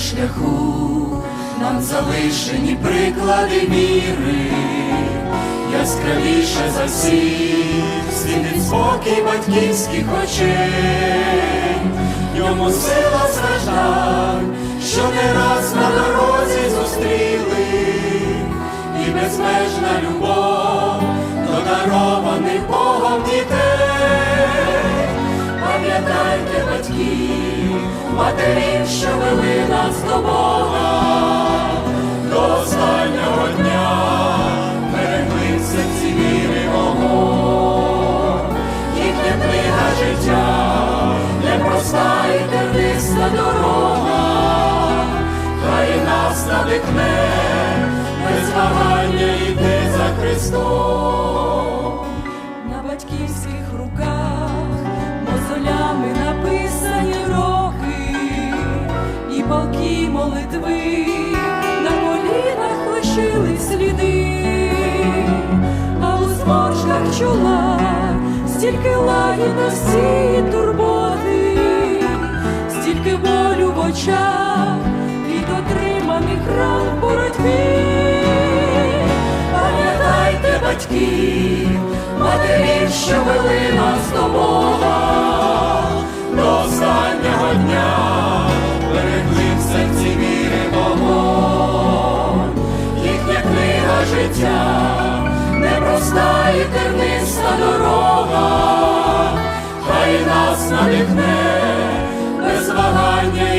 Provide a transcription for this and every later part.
шляху. Нам залишені приклади віри, яскравіше за всіх світить спокій батьківських очей, йому сила страждань, що не раз на дорозі зустріли, і безмежна любов до дарованих Богом дітей. Матерів, що вели нас до Бога, до останнього дня. Берегли в серці віри вогонь, їхня книга життя, непроста і терниста дорога, хай нас надихне, без вагання йти за Христом. На колінах лишили сліди, а у зморшках чола стільки лагідності і турботи, стільки болю в очах від отриманих ран в боротьбі. Пам'ятайте батьків, матерів, що вели нас до і терниста дорога, хай нас надихне, без вагання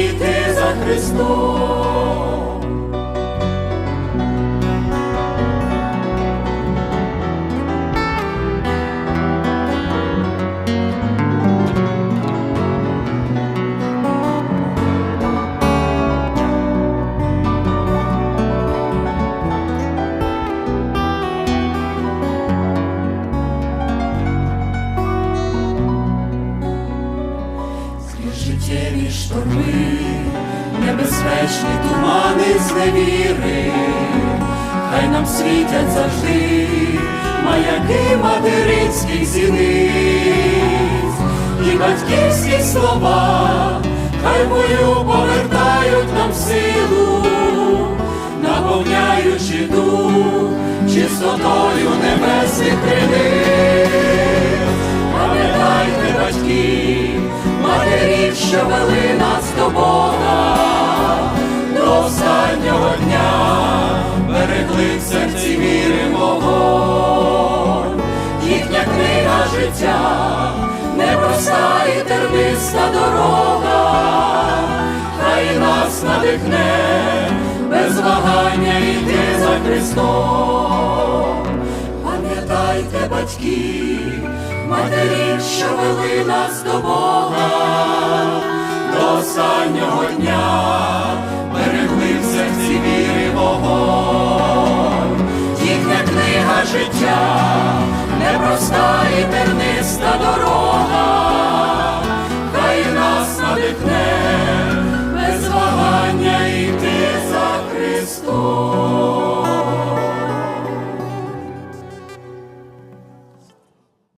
небезпечні тумани зневіри, хай нам світять завжди маяки материнських зіниць і батьківські слова, хай бою повертають нам силу, наповняючи дух чистотою небесних криниць. Життя, непроста і терниста дорога, хай нас надихне, без вагання йти за Христом. Пам'ятайте батьків, матерів, що вели нас до Бога, до останнього дня Христа дорога.